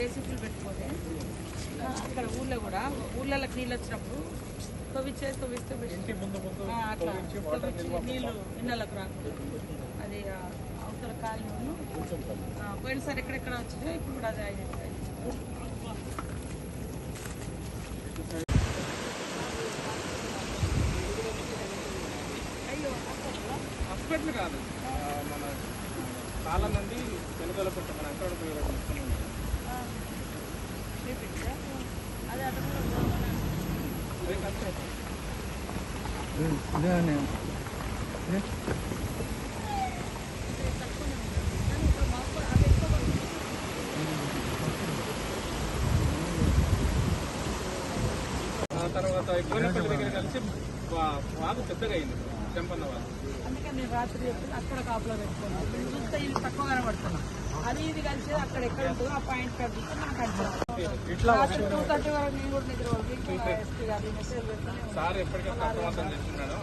జేసీపీలు పెట్టుకొని ఆ, అక్కడ ఊళ్ళో కూడా ఊళ్ళలోకి నీళ్ళు వచ్చినప్పుడు తవ్విచ్చే తవ్విస్తే ముందు ముందు అట్లా తవ్వించి నీళ్ళు ఇళ్ళకి రాకుండా అది అవతల కాలువను ఆ, పోయినసారి ఎక్కడెక్కడ వచ్చినాయో ఇప్పుడు కూడా అదే అయ్యింది హాస్పిటల్ కాదు. మన కాళ్ళ నుండి వెనుకల పెట్ట మన ఎక్కడ పోయే రోడ్డు మొత్తం ఉంది. చూపించా అదే అటు కూడా పోవాలని అదే కష్టం. ఆ తర్వాత గోనెపల్లి దగ్గర కలిసి వా- పెద్దగా అయింది చెంపన్న వాళ్ళు అందుకే నేను రాత్రి చెప్పి అక్కడ కాపులో పెట్టుకున్నాను చూస్తే ఇది తక్కువ కనబడుతున్నాను అది ఇది కలిసి అక్కడ ఎక్కడ ఉంటుందో ఆ పాయింట్ కాడ చూస్తే నాకు ఇట్లా. సార్ ఎప్పటికప్పుడు అప్రమత్తం చేస్తున్నాడు.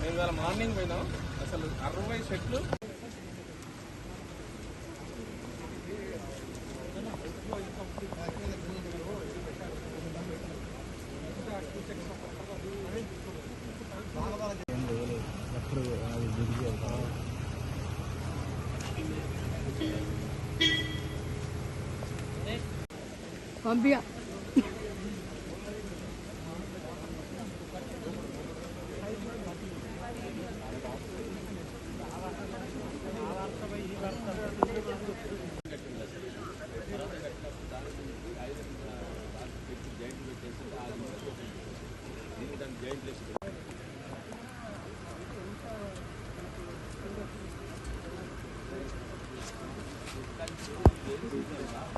మేము ఇవాళ మార్నింగ్ పోయినాం. అసలు అరవై అరే అరే, అది ఎక్కకూడదు ఎందుకు ఎక్కుతారు బాగా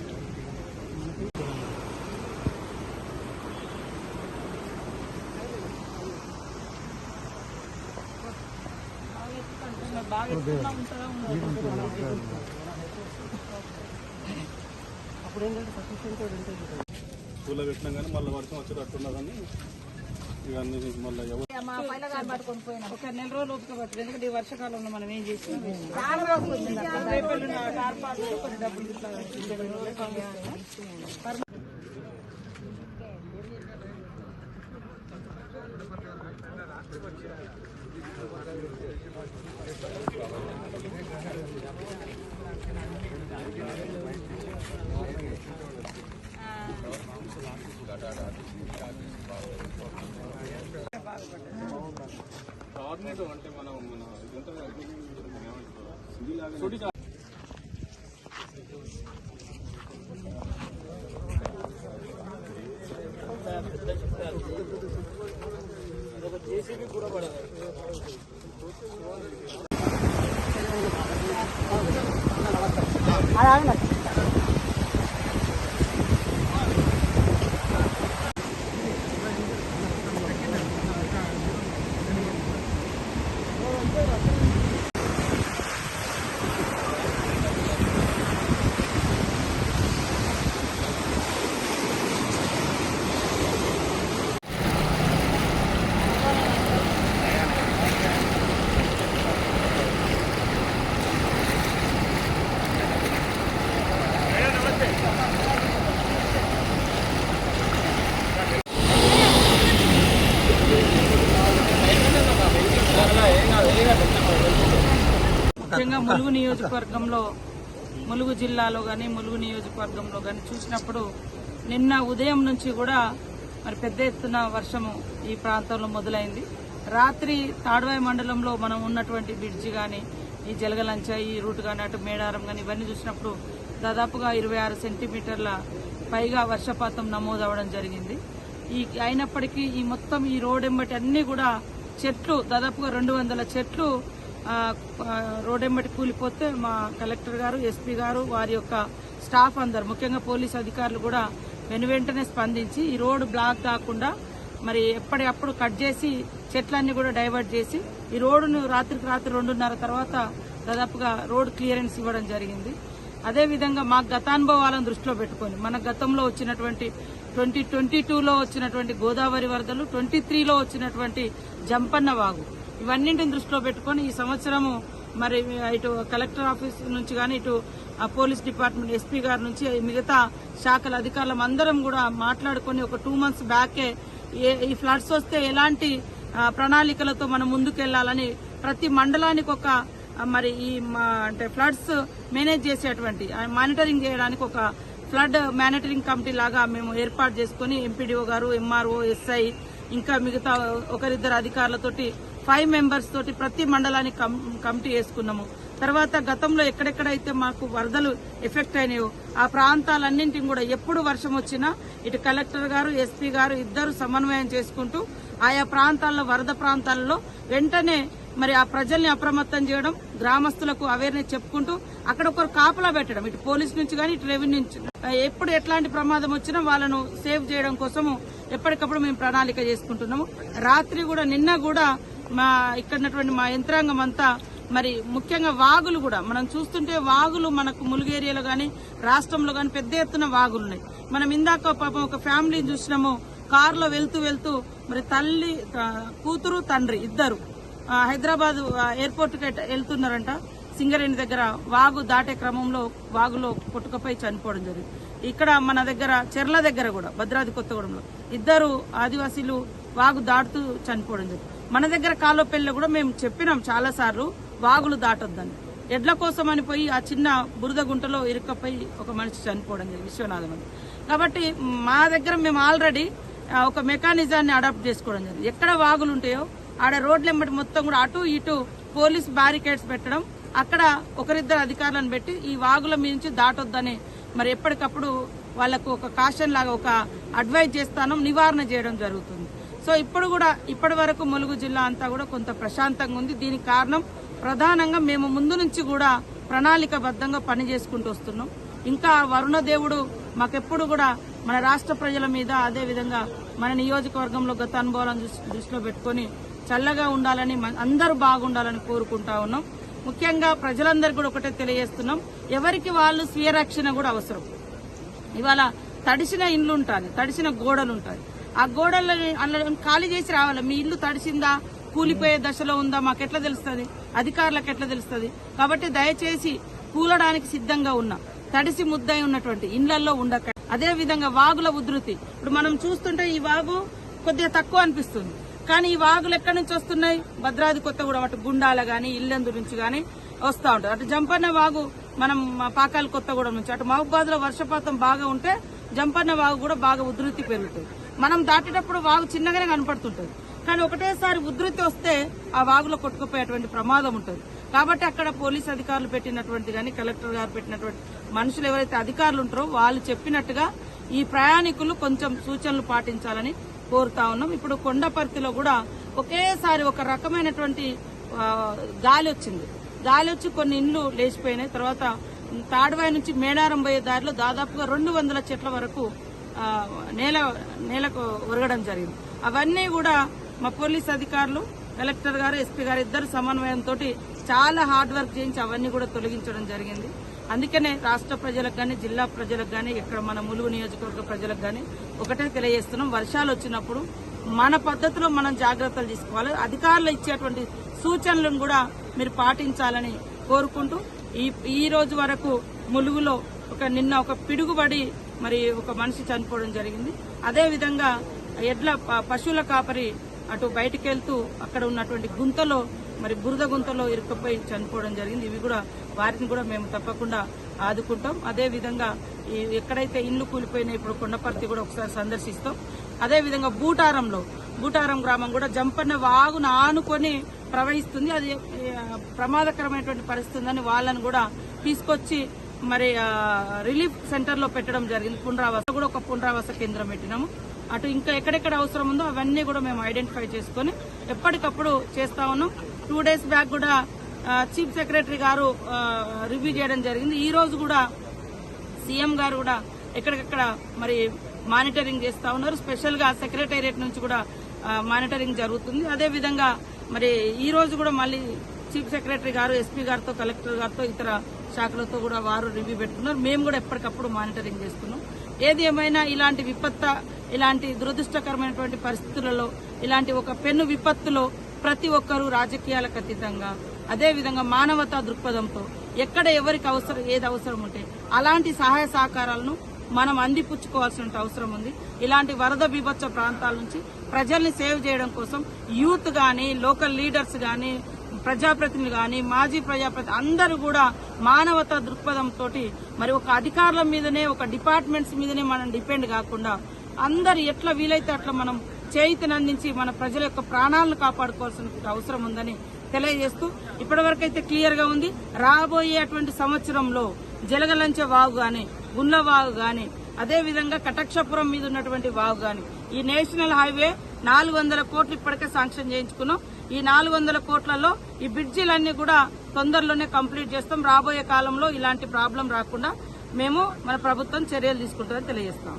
పూల పెట్టినాం కానీ మళ్ళీ వర్షం వచ్చేటట్టున్నదని ఇవన్నీ మళ్ళీ ఎవరు మా పైన పట్టుకొని పోయినా. ఒక నెల రోజులు ఓపిక పట్టదు ఎందుకంటే ఈ వర్షాకాలంలో మనం ఏం చేసినాం రేపల్లి ఉన్న టార్పాలు కొన్ని డబ్బులు ఇట్లా గవర్నమెంట్ అంటే మనం 好了，的。ముఖ్యంగా ములుగు నియోజకవర్గంలో ములుగు జిల్లాలో కానీ ములుగు నియోజకవర్గంలో కానీ చూసినప్పుడు నిన్న ఉదయం నుంచి కూడా మరి పెద్ద ఎత్తున వర్షము ఈ ప్రాంతంలో మొదలైంది. రాత్రి తాడ్వాయి మండలంలో మనం ఉన్నటువంటి బ్రిడ్జి కానీ ఈ జలగలంచ ఈ రూట్ కానీ అటు మేడారం కానీ ఇవన్నీ చూసినప్పుడు దాదాపుగా ఇరవై ఆరు సెంటీమీటర్ల పైగా వర్షపాతం నమోదు అవ్వడం జరిగింది. ఈ అయినప్పటికీ ఈ మొత్తం ఈ రోడ్ ఎంబటి అన్నీ కూడా చెట్లు దాదాపుగా రెండు వందల చెట్లు ఆ, కూలిపోతే మా కలెక్టర్ గారు ఎస్పీ గారు వారి యొక్క స్టాఫ్ అందరు ముఖ్యంగా పోలీస్ అధికారులు కూడా వెను వెంటనే స్పందించి ఈ రోడ్డు బ్లాక్ కాకుండా మరి ఎప్పటికప్పుడు కట్ చేసి చెట్లన్నీ కూడా డైవర్ట్ చేసి ఈ రోడ్డును రాత్రికి రాత్రి రెండున్నర తర్వాత దాదాపుగా రోడ్ క్లియరెన్స్ ఇవ్వడం జరిగింది. అదేవిధంగా మా గతానుభవాలను దృష్టిలో పెట్టుకొని మన గతంలో వచ్చినటువంటి ట్వంటీ ట్వంటీ టూలో వచ్చినటువంటి గోదావరి వరదలు ట్వంటీ త్రీలో వచ్చినటువంటి జంపన్న వాగు ఇవన్నింటిని దృష్టిలో పెట్టుకొని ఈ సంవత్సరము మరి ఇటు కలెక్టర్ ఆఫీస్ నుంచి కానీ ఇటు పోలీస్ డిపార్ట్మెంట్ ఎస్పీ గారి నుంచి మిగతా శాఖల అధికారులం అందరం కూడా మాట్లాడుకొని ఒక టూ మంత్స్ బ్యాకే ఏ- ఈ ఫ్లడ్స్ వస్తే ఎలాంటి ప్రణాళికలతో మనం ముందుకెళ్ళాలని ప్రతి మండలానికి ఒక మరి ఈ మా- అంటే ఫ్లడ్స్ మేనేజ్ చేసేటువంటి ఆ, మానిటరింగ్ చేయడానికి ఒక ఫ్లడ్ మానిటరింగ్ కమిటీ లాగా మేము ఏర్పాటు చేసుకుని ఎంపీడీఓ గారు ఎంఆర్ఓ ఎస్ఐ ఇంకా మిగతా ఒకరిద్దరు అధికారులతోటి ఫైవ్ మెంబర్స్ తోటి ప్రతి మండలానికి కమిటీ వేసుకున్నాము. తర్వాత గతంలో ఎక్కడెక్కడైతే మాకు వరదలు ఎఫెక్ట్ అయినాయో ఆ ప్రాంతాలన్నింటిని కూడా ఎప్పుడు వర్షం వచ్చినా ఇటు కలెక్టర్ గారు ఎస్పీ గారు ఇద్దరు సమన్వయం చేసుకుంటూ ఆయా ప్రాంతాల్లో వరద ప్రాంతాల్లో వెంటనే మరి ఆ ప్రజల్ని అప్రమత్తం చేయడం గ్రామస్తులకు అవేర్నెస్ చెప్పుకుంటూ అక్కడ ఒకరు కాపలా పెట్టడం ఇటు పోలీస్ నుంచి కానీ ఇటు రెవెన్యూ నుంచి. ఎప్పుడు ఎట్లాంటి ప్రమాదం వచ్చినా వాళ్ళను సేవ్ చేయడం కోసము ఎప్పటికప్పుడు మేము ప్రణాళిక చేసుకుంటున్నాము. రాత్రి కూడా నిన్న కూడా మా ఇక్కడ ఉన్నటువంటి మా యంత్రాంగం అంతా మరి ముఖ్యంగా వాగులు కూడా మనం చూస్తుంటే వాగులు మనకు ములుగేరియాలో కానీ రాష్ట్రంలో కానీ పెద్ద ఎత్తున వాగులు ఉన్నాయి మనం ఇందాక పాపం ఒక ఫ్యామిలీని చూసినాము. కారులో వెళ్తూ వెళ్తూ మరి తల్లి కూతురు తండ్రి ఇద్దరు హైదరాబాద్ ఎయిర్పోర్ట్కి వెళ్తున్నారంట. సింగరేణి దగ్గర వాగు దాటే క్రమంలో వాగులో కొట్టుకపోయి చనిపోవడం జరిగింది. ఇక్కడ మన దగ్గర చెర్ల దగ్గర కూడా భద్రాద్రి కొత్తగూడెంలో ఇద్దరు ఆదివాసీలు వాగు దాటుతూ చనిపోవడం జరిగింది. మన దగ్గర కాలోపల్లిలో కూడా మేము చెప్పినాం చాలా సార్లు వాగులు దాటొద్దని. ఎడ్ల కోసం అని పోయి ఆ చిన్న బురద గుంటలో ఇరుక్కపోయి ఒక మనిషి చనిపోవడం జరిగింది విశ్వనాథం అని. కాబట్టి మా దగ్గర మేము ఆల్రెడీ ఒక మెకానిజాన్ని అడాప్ట్ చేసుకోవడం జరిగింది. ఎక్కడ వాగులు ఉంటాయో ఆడ రోడ్లు ఎంబటి మొత్తం కూడా అటు ఇటు పోలీస్ బ్యారికేడ్స్ పెట్టడం అక్కడ ఒకరిద్దరు అధికారులను పెట్టి ఈ వాగుల మీద నుంచి దాటొద్దని మరి ఎప్పటికప్పుడు వాళ్ళకు ఒక కాషన్ లాగా ఒక అడ్వైజ్ చేస్తానం నివారణ చేయడం జరుగుతుంది. సో ఇప్పుడు కూడా ఇప్పటి వరకు ములుగు జిల్లా అంతా కూడా కొంత ప్రశాంతంగా ఉంది. దీనికి కారణం ప్రధానంగా మేము ముందు నుంచి కూడా ప్రణాళికబద్ధంగా పని చేసుకుంటూ వస్తున్నాం. ఇంకా వరుణ దేవుడు మాకెప్పుడు కూడా మన రాష్ట్ర ప్రజల మీద అదే విధంగా మన నియోజకవర్గంలో గత అనుభవాలను దృష్టిలో పెట్టుకొని చల్లగా ఉండాలని అందరూ బాగుండాలని కోరుకుంటా ఉన్నాం. ముఖ్యంగా ప్రజలందరికీ కూడా ఒకటే తెలియజేస్తున్నాం. ఎవరికి వాళ్ళు స్వీయ రక్షణ కూడా అవసరం. ఇవాళ తడిసిన ఇండ్లు ఉంటాయి తడిసిన గోడలు ఉంటాయి. ఆ గోడలని అందులో ఖాళీ చేసి రావాలి. మీ ఇల్లు తడిసిందా? కూలిపోయే దశలో ఉందా? మాకెట్లా తెలుస్తుంది? అధికారులకు ఎట్లా తెలుస్తుంది? కాబట్టి దయచేసి కూలడానికి సిద్ధంగా ఉన్నా తడిసి ముద్దై ఉన్నటువంటి ఇండ్లలో ఉండక. అదే విధంగా వాగుల ఉధృతి. ఇప్పుడు మనం చూస్తుంటే ఈ వాగు కొద్దిగా తక్కువ అనిపిస్తుంది. కానీ ఈ వాగులు ఎక్కడి నుంచి వస్తున్నాయి? భద్రాద్రి కొత్తగూడెం అటు గుండాల గాని ఇల్లెందు నుంచి గాని వస్తూ ఉంటుంది అటు జంపన్న వాగు మనం మా పాకాల కొత్తగూడెం నుంచి అటు మహబాద్లో వర్షపాతం బాగా ఉంటే జంపన్న వాగు కూడా బాగా ఉధృతి పెరుగుతుంది. మనం దాటేటప్పుడు వాగు చిన్నగానే కనపడుతుంటుంది. కానీ ఒకటేసారి ఉధృతి వస్తే ఆ వాగులో కొట్టుకుపోయేటువంటి ప్రమాదం ఉంటుంది. కాబట్టి అక్కడ పోలీస్ అధికారులు పెట్టినటువంటి కానీ కలెక్టర్ గారు పెట్టినటువంటి మనుషులు ఎవరైతే అధికారులు ఉంటారో వాళ్ళు చెప్పినట్టుగా ఈ ప్రయాణికులు కొంచెం సూచనలు పాటించాలని కోరుతా ఉన్నాం. ఇప్పుడు కొండపర్తిలో కూడా ఒకేసారి ఒక రకమైనటువంటి గాలి వచ్చింది. గాలి వచ్చి కొన్ని ఇండ్లు లేచిపోయినాయి. తర్వాత తాడువాయి నుంచి మేడారం పోయే దారిలో దాదాపుగా రెండు వందల చెట్ల వరకు నేల నేలకు ఒరగడం జరిగింది. అవన్నీ కూడా మా పోలీస్ అధికారులు కలెక్టర్ గారు ఎస్పీ గారు ఇద్దరు సమన్వయంతో చాలా హార్డ్ వర్క్ చేయించి అవన్నీ కూడా తొలగించడం జరిగింది. అందుకనే రాష్ట్ర ప్రజలకు కానీ జిల్లా ప్రజలకు కానీ ఇక్కడ మన ములుగు నియోజకవర్గ ప్రజలకు కానీ ఒకటే తెలియజేస్తున్నాం. వర్షాలు వచ్చినప్పుడు మన పద్ధతిలో మనం జాగ్రత్తలు తీసుకోవాలి. అధికారులు ఇచ్చేటువంటి సూచనలను కూడా మీరు పాటించాలని కోరుకుంటూ ఈ ఈ రోజు వరకు ములుగులో ఒక నిన్న ఒక పిడుగుబడి మరి ఒక మనిషి చనిపోవడం జరిగింది. అదేవిధంగా ఎడ్ల పశువుల కాపరి అటు బయటికి వెళ్తూ అక్కడ ఉన్నటువంటి గుంతలో మరి బురద గుంతలో ఇరుక్కుపోయి చనిపోవడం జరిగింది. ఇవి కూడా వారిని కూడా మేము తప్పకుండా ఆదుకుంటాం. అదేవిధంగా ఈ ఎక్కడైతే ఇల్లు కూలిపోయినా ఇప్పుడు కొండపర్తి కూడా ఒకసారి సందర్శిస్తాం. అదేవిధంగా బూటారంలో బూటారం గ్రామం కూడా జంపన్న వాగును ఆనుకొని ప్రవహిస్తుంది. అది ప్రమాదకరమైనటువంటి పరిస్థితి ఉందని వాళ్ళని కూడా తీసుకొచ్చి మరి రిలీఫ్ సెంటర్లో పెట్టడం జరిగింది. పునరావాస కూడా ఒక పునరావాస కేంద్రం పెట్టినాము. అటు ఇంకా ఎక్కడెక్కడ అవసరం ఉందో అవన్నీ కూడా మేము ఐడెంటిఫై చేసుకొని ఎప్పటికప్పుడు చేస్తా ఉన్నాం. టూ డేస్ బ్యాక్ కూడా చీఫ్ సెక్రటరీ గారు రివ్యూ చేయడం జరిగింది. ఈ రోజు కూడా సీఎం గారు కూడా ఎక్కడికక్కడ మరి మానిటరింగ్ చేస్తా ఉన్నారు. స్పెషల్గా సెక్రటేరియట్ నుంచి కూడా మానిటరింగ్ జరుగుతుంది. అదే విధంగా మరి ఈ రోజు కూడా మళ్ళీ చీఫ్ సెక్రటరీ గారు ఎస్పీ గారితో కలెక్టర్ గారితో ఇతర శాఖలతో కూడా వారు రివ్యూ పెట్టుకున్నారు. మేము కూడా ఎప్పటికప్పుడు మానిటరింగ్ చేస్తున్నాం. ఏది ఏమైనా ఇలాంటి విపత్త ఇలాంటి దురదృష్టకరమైనటువంటి పరిస్థితులలో ఇలాంటి ఒక పెన్ను విపత్తులో ప్రతి ఒక్కరూ రాజకీయాలకు అతీతంగా అదేవిధంగా మానవతా దృక్పథంతో ఎక్కడ ఎవరికి అవసరం ఏది అవసరం ఉంటే అలాంటి సహాయ సహకారాలను మనం అందిపుచ్చుకోవాల్సిన అవసరం ఉంది. ఇలాంటి వరద బీభత్స ప్రాంతాల నుంచి ప్రజల్ని సేవ్ చేయడం కోసం యూత్ కానీ లోకల్ లీడర్స్ కానీ ప్రజాప్రతినిధులు కానీ మాజీ ప్రజాప్రతి అందరూ కూడా మానవతా దృక్పథంతో మరి ఒక అధికారుల మీదనే ఒక డిపార్ట్మెంట్స్ మీదనే మనం డిపెండ్ కాకుండా అందరు ఎట్లా వీలైతే అట్లా మనం చేయితనందించి మన ప్రజల యొక్క ప్రాణాలను కాపాడుకోవాల్సిన అవసరం ఉందని తెలియజేస్తూ ఇప్పటివరకైతే క్లియర్గా ఉంది. రాబోయేటువంటి సంవత్సరంలో జలగలంచే వాగు గాని గుండ్ల వాగు గాని అదే విధంగా కటక్షపురం మీద ఉన్నటువంటి వాగు గాని ఈ నేషనల్ హైవే నాలుగు వందల కోట్లు ఇప్పటికే శాంక్షన్ చేయించుకున్నాం. ఈ నాలుగు వందల కోట్లలో ఈ బ్రిడ్జిలన్నీ కూడా తొందరలోనే కంప్లీట్ చేస్తాం. రాబోయే కాలంలో ఇలాంటి ప్రాబ్లం రాకుండా మేము మన ప్రభుత్వం చర్యలు తీసుకుంటుందని తెలియజేస్తాం.